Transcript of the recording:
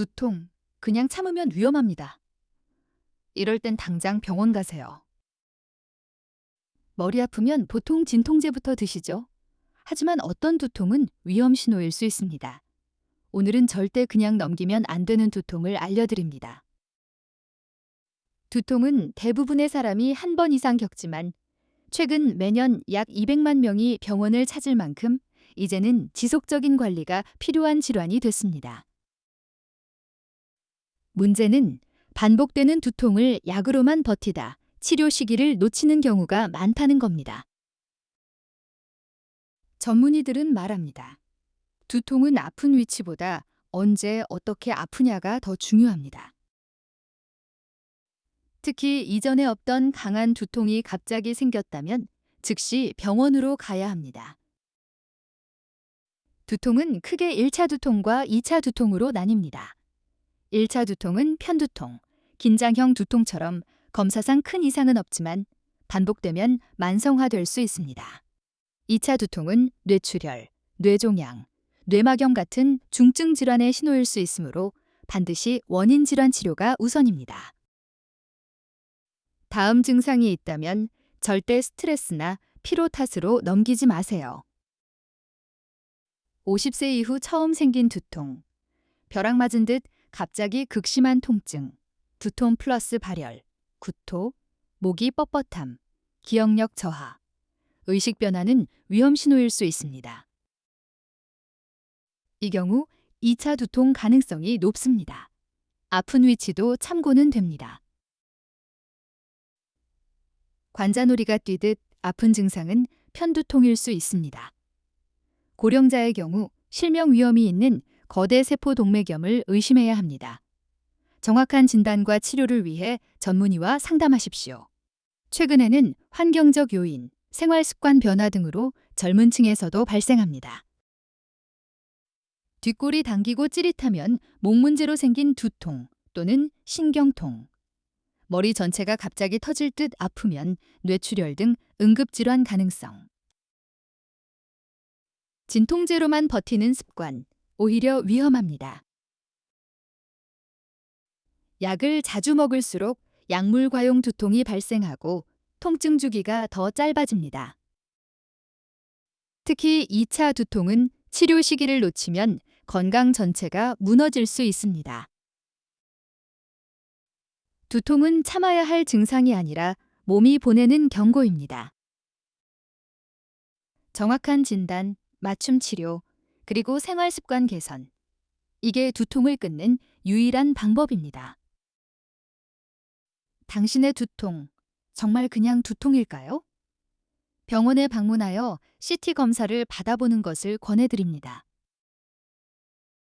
두통, 그냥 참으면 위험합니다. 이럴 땐 당장 병원 가세요. 머리 아프면 보통 진통제부터 드시죠. 하지만 어떤 두통은 위험 신호일 수 있습니다. 오늘은 절대 그냥 넘기면 안 되는 두통을 알려드립니다. 두통은 대부분의 사람이 한 번 이상 겪지만 최근 매년 약 200만 명이 병원을 찾을 만큼 이제는 지속적인 관리가 필요한 질환이 됐습니다. 문제는 반복되는 두통을 약으로만 버티다 치료 시기를 놓치는 경우가 많다는 겁니다. 전문의들은 말합니다. 두통은 아픈 위치보다 언제 어떻게 아프냐가 더 중요합니다. 특히 이전에 없던 강한 두통이 갑자기 생겼다면 즉시 병원으로 가야 합니다. 두통은 크게 1차 두통과 2차 두통으로 나뉩니다. 1차 두통은 편두통, 긴장형 두통처럼 검사상 큰 이상은 없지만 반복되면 만성화될 수 있습니다. 2차 두통은 뇌출혈, 뇌종양, 뇌막염 같은 중증 질환의 신호일 수 있으므로 반드시 원인 질환 치료가 우선입니다. 다음 증상이 있다면 절대 스트레스나 피로 탓으로 넘기지 마세요. 50세 이후 처음 생긴 두통. 벼락 맞은 듯 갑자기 극심한 통증, 두통 플러스 발열, 구토, 목이 뻣뻣함, 기억력 저하, 의식 변화는 위험 신호일 수 있습니다. 이 경우 2차 두통 가능성이 높습니다. 아픈 위치도 참고는 됩니다. 관자놀이가 뛰듯 아픈 증상은 편두통일 수 있습니다. 고령자의 경우 실명 위험이 있는 거대 세포 동맥염을 의심해야 합니다. 정확한 진단과 치료를 위해 전문의와 상담하십시오. 최근에는 환경적 요인, 생활 습관 변화 등으로 젊은 층에서도 발생합니다. 뒷골이 당기고 찌릿하면 목 문제로 생긴 두통 또는 신경통, 머리 전체가 갑자기 터질 듯 아프면 뇌출혈 등 응급질환 가능성. 진통제로만 버티는 습관, 오히려 위험합니다. 약을 자주 먹을수록 약물 과용 두통이 발생하고 통증 주기가 더 짧아집니다. 특히 2차 두통은 치료 시기를 놓치면 건강 전체가 무너질 수 있습니다. 두통은 참아야 할 증상이 아니라 몸이 보내는 경고입니다. 정확한 진단, 맞춤 치료, 그리고 생활 습관 개선. 이게 두통을 끊는 유일한 방법입니다. 당신의 두통, 정말 그냥 두통일까요? 병원에 방문하여 CT 검사를 받아보는 것을 권해드립니다.